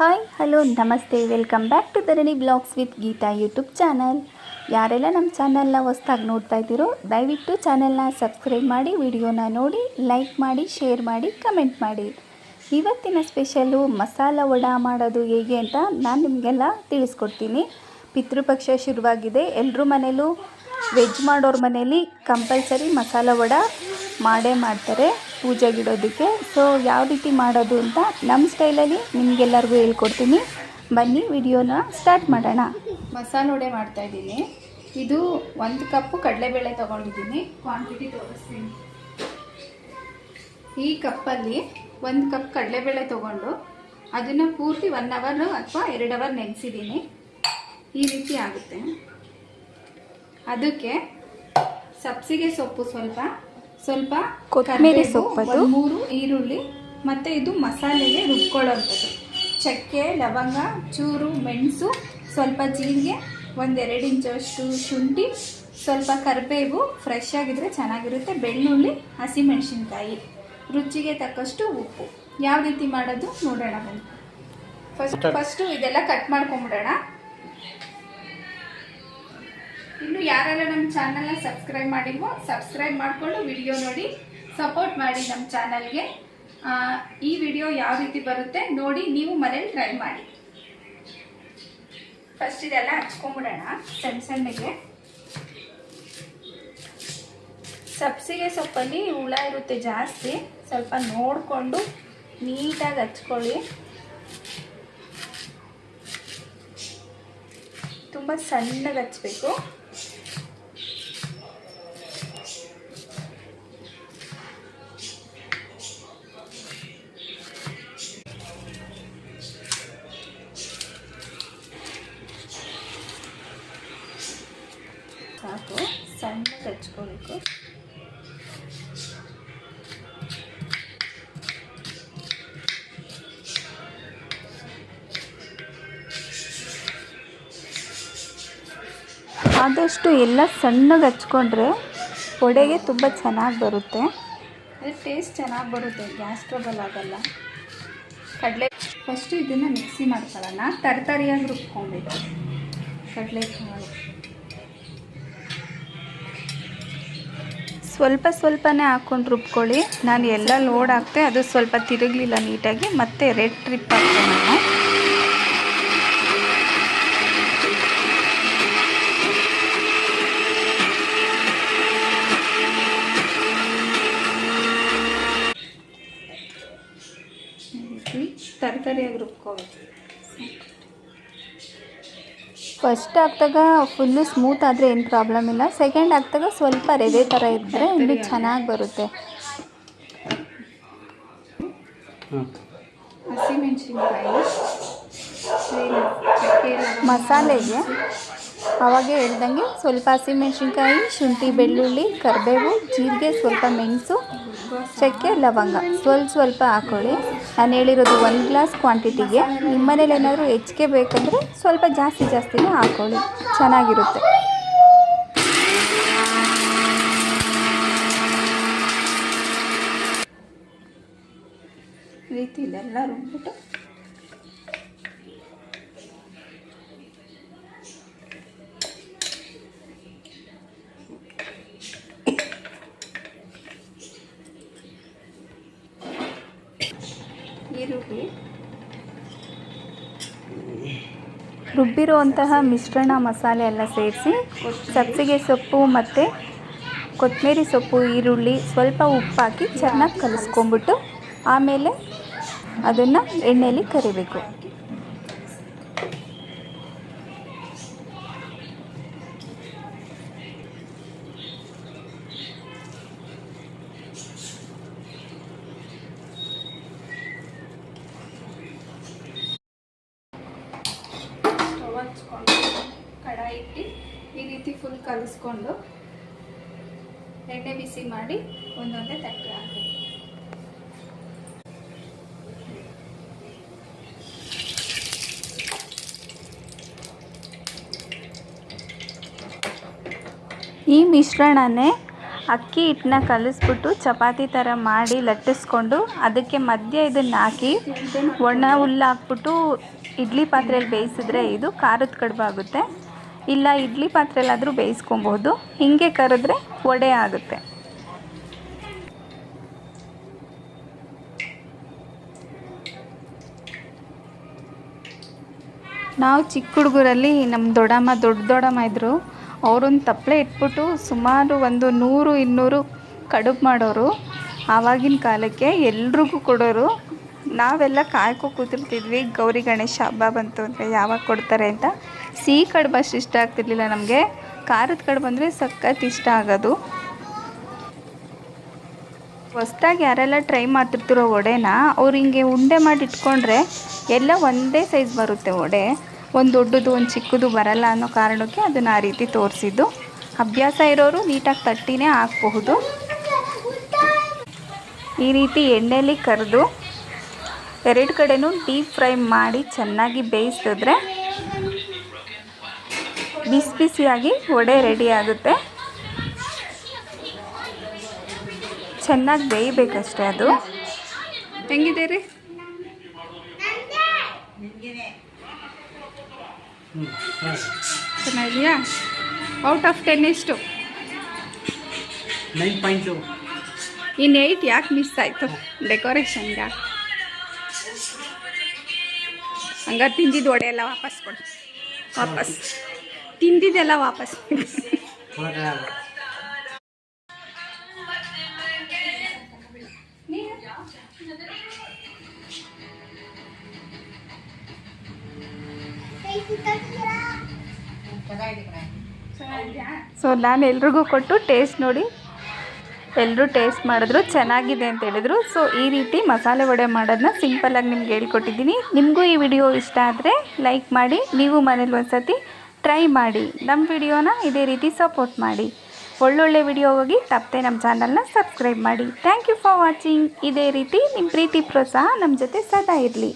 Hi hello ನಮಸ್ತೆ. Welcome back to Dharani blogs with Geeta YouTube channel ಯಾರೆಲ್ಲ ನಮ್ಮ ಚಾನಲ್ನ ಹೊಸ್ದಾಗಿ ನೋಡ್ತಾ ಇದ್ದೀರೋ, ದಯವಿಟ್ಟು ಚಾನಲ್ನ ಸಬ್ಸ್ಕ್ರೈಬ್ ಮಾಡಿ ವಿಡಿಯೋನ ನೋಡಿ ಲೈಕ್ ಮಾಡಿ ಶೇರ್ ಮಾಡಿ ಕಮೆಂಟ್ ಮಾಡಿ. ಇವತ್ತಿನ ಸ್ಪೆಷಲು ಮಸಾಲ ವಡ ಮಾಡೋದು ಹೇಗೆ ಅಂತ ನಾನು ನಿಮಗೆಲ್ಲ ತಿಳಿಸ್ಕೊಡ್ತೀನಿ. ಪಿತೃಪಕ್ಷ ಶುರುವಾಗಿದೆ. ಎಲ್ಲರೂ ಮನೇಲೂ ವೆಜ್ ಮಾಡೋರ ಮನೇಲಿ ಕಂಪಲ್ಸರಿ ಮಸಾಲ ವಡ ಮಾಡೇ ಮಾಡ್ತಾರೆ. ಪೂಜೆಗಿಡೋದಕ್ಕೆ. ಸೊ ಯಾವ ರೀತಿ ಮಾಡೋದು ಅಂತ ನಮ್ಮ ಸ್ಟೈಲಲ್ಲಿ ನಿಮಗೆಲ್ಲರಿಗೂ ಹೇಳ್ಕೊಡ್ತೀನಿ. ಬನ್ನಿ, ವಿಡಿಯೋನ ಸ್ಟಾರ್ಟ್ ಮಾಡೋಣ. ಮಸಾಲೆ ವಡೆ ಮಾಡ್ತಾ ಇದ್ದೀನಿ. ಇದು ಒಂದು ಕಪ್ಪು ಕಡಲೆಬೇಳೆ ತೊಗೊಂಡಿದ್ದೀನಿ. ಕ್ವಾಂಟಿಟಿ ತೋರಿಸ್ತೀನಿ. ಈ ಕಪ್ಪಲ್ಲಿ ಒಂದು ಕಪ್ ಕಡಲೆಬೇಳೆ ತೊಗೊಂಡು ಅದನ್ನು ಪೂರ್ತಿ ಒನ್ ಅವರ್ ಅಥವಾ ಎರಡು ಅವರ್ ನೆನೆಸಿದ್ದೀನಿ. ಈ ರೀತಿ ಆಗುತ್ತೆ. ಅದಕ್ಕೆ ಸಬ್ಸಿಗೆ ಸೊಪ್ಪು ಸ್ವಲ್ಪ ಸ್ವಲ್ಪ ಕೊತ್ತಂಬರಿ ಸೊಪ್ಪು. ಮೂರು ಈರುಳ್ಳಿ ಮತ್ತು ಇದು ಮಸಾಲೆಗೆ ರುಬ್ಕೊಳ್ಳೋವಂಥದ್ದು ಚಕ್ಕೆ ಲವಂಗ ಚೂರು ಮೆಣಸು ಸ್ವಲ್ಪ ಜೀರಿಗೆ ಒಂದೆರಡು ಇಂಚಷ್ಟು ಶುಂಠಿ ಸ್ವಲ್ಪ ಕರಿಬೇವು ಫ್ರೆಶ್ ಆಗಿದ್ರೆ ಚೆನ್ನಾಗಿರುತ್ತೆ. ಬೆಳ್ಳುಳ್ಳಿ ಹಸಿಮೆಣಸಿನ್ಕಾಯಿ. ರುಚಿಗೆ ತಕ್ಕಷ್ಟು ಉಪ್ಪು. ಯಾವ ರೀತಿ ಮಾಡೋದು ನೋಡೋಣ ಬನ್ನಿ. ಫಸ್ಟ್ ಫಸ್ಟು ಇದೆಲ್ಲ ಕಟ್ ಮಾಡ್ಕೊಂಬಿಡೋಣ ಇನ್ನು ಯಾರೆಲ್ಲ ನಮ್ಮ ಚಾನಲ್ನ ಸಬ್ಸ್ಕ್ರೈಬ್ ಮಾಡಿಲ್ವೋ, ಸಬ್ಸ್ಕ್ರೈಬ್ ಮಾಡಿಕೊಂಡು ವಿಡಿಯೋ ನೋಡಿ ಸಪೋರ್ಟ್ ಮಾಡಿ ನಮ್ಮ ಚಾನಲ್ಗೆ. ಈ ವಿಡಿಯೋ ಯಾವ ರೀತಿ ಬರುತ್ತೆ ನೋಡಿ ನೀವು ಮನೇಲಿ ಟ್ರೈ ಮಾಡಿ. ಫಸ್ಟ್ ಇದೆಲ್ಲ ಹಚ್ಕೊಂಬಿಡೋಣ ಸಣ್ಣ ಸಣ್ಣಗೆ. ಸಬ್ಸಿಗೆ ಸೊಪ್ಪಲ್ಲಿ ಹುಳ ಇರುತ್ತೆ ಜಾಸ್ತಿ. ಸ್ವಲ್ಪ ನೋಡಿಕೊಂಡು ನೀಟಾಗಿ ಹಚ್ಕೊಳ್ಳಿ. ತುಂಬ ಸಣ್ಣಗೆ ಹಚ್ಬೇಕು. ಸಾಕು ಸಣ್ಣಗೆ ಹಚ್ಕೊಳ್ಬೇಕು ಆದಷ್ಟು ಎಲ್ಲ ಸಣ್ಣಗೆ ಹಚ್ಕೊಂಡ್ರೆ ವಡೆಗೆ ತುಂಬ ಚೆನ್ನಾಗಿ ಬರುತ್ತೆ. ಅದು ಟೇಸ್ಟ್ ಚೆನ್ನಾಗಿ ಬರುತ್ತೆ ಗ್ಯಾಸ್ ಟ್ರಬಲ್ ಆಗಲ್ಲ. ಕಡಲೆ ಫಸ್ಟು ಇದನ್ನು ಮಿಕ್ಸಿ ಮಾಡ್ಕೊಳ್ಳೋಣ. ತರಕಾರಿಯಾಗಿ ರುಬ್ಕೊಬೇಕು ಕಡಲೆಕಾಳು. ಸ್ವಲ್ಪ ಸ್ವಲ್ಪನೇ ಹಾಕ್ಕೊಂಡು ರುಬ್ಕೊಳ್ಳಿ. ನಾನು ಎಲ್ಲ ಲೋಡ್ ಹಾಕ್ತೆ ಅದು ಸ್ವಲ್ಪ ತಿರುಗಲಿಲ್ಲ ನೀಟಾಗಿ. ಮತ್ತೆ ರೆಡ್ ಟ್ರಿಪ್ ಹಾಕ್ತೆ ನಾನು ರೀತಿ ತರ್ತರಿಯಾಗಿ ರುಬ್ಕೋಬೇಕು. ಫಸ್ಟ್ ಹಾಕ್ದಾಗ ಫುಲ್ಲು ಸ್ಮೂತ್ ಆದರೆ ಏನು ಪ್ರಾಬ್ಲಮ್ ಇಲ್ಲ. ಸೆಕೆಂಡ್ ಹಾಕ್ದಾಗ ಸ್ವಲ್ಪ ರೆದೆ ಥರ ಇದ್ದರೆ ಇಲ್ಲಿ ಚೆನ್ನಾಗಿ ಬರುತ್ತೆ. ಹಸಿಮೆಣಸಿನ್ಕಾಯಿ ಮಸಾಲೆಗೆ ಅವಾಗೆ ಹೇಳ್ದಂಗೆ ಸ್ವಲ್ಪ ಹಸಿಮೆಣ್ಸಿನ್ಕಾಯಿ, ಶುಂಠಿ, ಬೆಳ್ಳುಳ್ಳಿ, ಕರಿಬೇವು, ಜೀರಿಗೆ, ಸ್ವಲ್ಪ ಮೆಣಸು, ಚಕ್ಕೆ, ಲವಂಗ. ಸ್ವಲ್ಪ ಸ್ವಲ್ಪ ಹಾಕ್ಕೊಳ್ಳಿ ನಾನು ಹೇಳಿರೋದು ಒಂದು ಗ್ಲಾಸ್ ಕ್ವಾಂಟಿಟಿಗೆ. ನಿಮ್ಮ ಮನೇಲಿ ಏನಾದರೂ ಹೆಚ್ಚಿಗೆ ಬೇಕಂದರೆ ಸ್ವಲ್ಪ ಜಾಸ್ತಿ ಜಾಸ್ತಿನೇ ಹಾಕ್ಕೊಳ್ಳಿ ಚೆನ್ನಾಗಿರುತ್ತೆ. ಈ ರೀತಿ ಇದೆಲ್ಲ ರುಬ್ಬಿಟ್ಟು ರುಬ್ಬಿರುವಂತಹ ಮಿಶ್ರಣ ಮಸಾಲೆ ಎಲ್ಲ ಸೇರಿಸಿ, ಸಬ್ಸಿಗೆ ಸೊಪ್ಪು ಮತ್ತು ಕೊತ್ತಂಬರಿ ಸೊಪ್ಪು, ಈರುಳ್ಳಿ, ಸ್ವಲ್ಪ ಉಪ್ಪು ಹಾಕಿ ಚೆನ್ನಾಗಿ ಕಲಿಸ್ಕೊಂಬಿಟ್ಟು ಆಮೇಲೆ ಅದನ್ನು ಎಣ್ಣೆಯಲ್ಲಿ ಕರಿಬೇಕು. ಹಚ್ಕೊಂಡು ಕಡಾಯಿ ಇಟ್ಟು ಈ ರೀತಿ ಫುಲ್ ಕಲಿಸ್ಕೊಂಡು ಎಣ್ಣೆ ಬಿಸಿ ಮಾಡಿ ಒಂದೊಂದೇ ತಟ್ಟೆ ಹಾಕಿ. ಈ ಮಿಶ್ರಣನೇ ಅಕ್ಕಿ ಹಿಟ್ಟನ್ನ ಕಲಿಸ್ಬಿಟ್ಟು ಚಪಾತಿ ಥರ ಮಾಡಿ ಲಟ್ಟಿಸ್ಕೊಂಡು ಅದಕ್ಕೆ ಮಧ್ಯೆ ಇದನ್ನು ಹಾಕಿ ಒಣ ಹುಲ್ಲು ಹಾಕ್ಬಿಟ್ಟು ಇಡ್ಲಿ ಪಾತ್ರೆಯಲ್ಲಿ ಬೇಯಿಸಿದ್ರೆ ಇದು ಖಾರದ ಕಡುಬು ಆಗುತ್ತೆ ಇಲ್ಲ, ಇಡ್ಲಿ ಪಾತ್ರೆಯಲ್ಲಾದರೂ ಬೇಯಿಸ್ಕೊಬೋದು. ಹೀಗೆ ಕರೆದ್ರೆ ವಡೆ ಆಗುತ್ತೆ. ನಾವು ಚಿಕ್ಕ ಹುಡುಗರಲ್ಲಿ ನಮ್ಮ ದೊಡ್ಡಮ್ಮ, ದೊಡ್ಡ ದೊಡ್ಡಮ್ಮ ಇದ್ದರು ಅವರೊಂದು ತಪ್ಪಲೆ ಇಟ್ಬಿಟ್ಟು ಸುಮಾರು ಒಂದು ನೂರು, ಇನ್ನೂರು ಕಡುಬು ಮಾಡೋರು ಆವಾಗಿನ ಕಾಲಕ್ಕೆ ಎಲ್ರಿಗೂ ಕೊಡೋರು. ನಾವೆಲ್ಲ ಕಾಯ್ಕೊ ಕೂತಿರ್ತಿದ್ವಿ, ಗೌರಿ ಗಣೇಶ ಹಬ್ಬ ಬಂತು ಅಂದರೆ ಯಾವಾಗ ಕೊಡ್ತಾರೆ ಅಂತ. ಸಿಹಿ ಕಡುಬು ಅಷ್ಟು ಇಷ್ಟ ಆಗ್ತಿರ್ಲಿಲ್ಲ ನಮಗೆ. ಖಾರದ ಕಡುಬು ಅಂದರೆ ಸಖತ್ ಇಷ್ಟ ಆಗೋದು. ಹೊಸ್ದಾಗಿ ಯಾರೆಲ್ಲ ಟ್ರೈ ಮಾಡ್ತಿರ್ತಿರೋ ವಡೆನ ಅವ್ರು ಹಿಂಗೆ ಉಂಡೆ ಮಾಡಿ ಇಟ್ಕೊಂಡ್ರೆ ಎಲ್ಲ ಒಂದೇ ಸೈಜ್ ಬರುತ್ತೆ ವಡೆ. ಒಂದು ದೊಡ್ಡದು, ಒಂದು ಚಿಕ್ಕದು ಬರಲ್ಲ ಅನ್ನೋ ಕಾರಣಕ್ಕೆ ಅದನ್ನು ಆ ರೀತಿ ತೋರಿಸಿದ್ದು. ಅಭ್ಯಾಸ ಇರೋರು ನೀಟಾಗಿ ತಟ್ಟಿನೇ ಹಾಕಬಹುದು. ಈ ರೀತಿ ಎಣ್ಣೆಯಲ್ಲಿ ಕರೆದು ಎರಡು ಕಡೆನೂ ಡೀಪ್ ಫ್ರೈ ಮಾಡಿ ಚೆನ್ನಾಗಿ ಬೇಯಿಸಿದ್ರೆ ಬಿಸಿ ಬಿಸಿಯಾಗಿ ವಡೆ ರೆಡಿ ಆಗುತ್ತೆ. ಚೆನ್ನಾಗಿ ಬೇಯಬೇಕಷ್ಟೇ ಅದು. ಹೆಂಗಿದೆ ರೀ? ಚೆನ್ನಾಗಿದೆಯಾ? ಔಟ್ ಆಫ್ ಟೆನ್ ಎಷ್ಟು? ನೈನ್ ಪಾಯಿಂಟ್ ಟು ಇನ್ನು ಏಯ್ಟ್ ಯಾಕೆ ಮಿಸ್ ಆಯಿತು? ಡೆಕೋರೇಷನ್ಗೆ ಹಂಗಾರೆ ತಿಂದಿದ್ದು ವಡೆ ಎಲ್ಲ ವಾಪಸ್ ಕೊಡಿ. ವಾಪಸ್. ತಿಂದಿದ್ದೆಲ್ಲ ವಾಪಸ್. ಸೊ ನಾನು ಎಲ್ರಿಗೂ ಕೊಟ್ಟು ಟೇಸ್ಟ್ ನೋಡಿ. ಎಲ್ಲರೂ ಟೇಸ್ಟ್ ಮಾಡಿದ್ರು, ಚೆನ್ನಾಗಿದೆ ಅಂತ ಹೇಳಿದ್ರು. ಸೊ ಈ ರೀತಿ ಮಸಾಲೆ ವಡೆ ಮಾಡೋದನ್ನ ಸಿಂಪಲ್ಲಾಗಿ ನಿಮ್ಗೆ ಹೇಳ್ಕೊಟ್ಟಿದ್ದೀನಿ. ನಿಮಗೂ ಈ ವಿಡಿಯೋ ಇಷ್ಟ ಆದರೆ ಲೈಕ್ ಮಾಡಿ, ನೀವು ಮನೇಲಿ ಒಂದ್ಸತಿ ಟ್ರೈ ಮಾಡಿ. ನಮ್ಮ ವಿಡಿಯೋನ ಇದೇ ರೀತಿ ಸಪೋರ್ಟ್ ಮಾಡಿ. ಒಳ್ಳೊಳ್ಳೆ ವಿಡಿಯೋ ಹೋಗಿ ತಪ್ಪದೆ ನಮ್ಮ ಚಾನಲ್ನ ಸಬ್ಸ್ಕ್ರೈಬ್ ಮಾಡಿ. ಥ್ಯಾಂಕ್ ಯು ಫಾರ್ ವಾಚಿಂಗ್ ಇದೇ ರೀತಿ ನಿಮ್ಮ ಪ್ರೀತಿ ಪ್ರೋತ್ಸಾಹ ನಮ್ಮ ಜೊತೆ ಸದಾ ಇರಲಿ.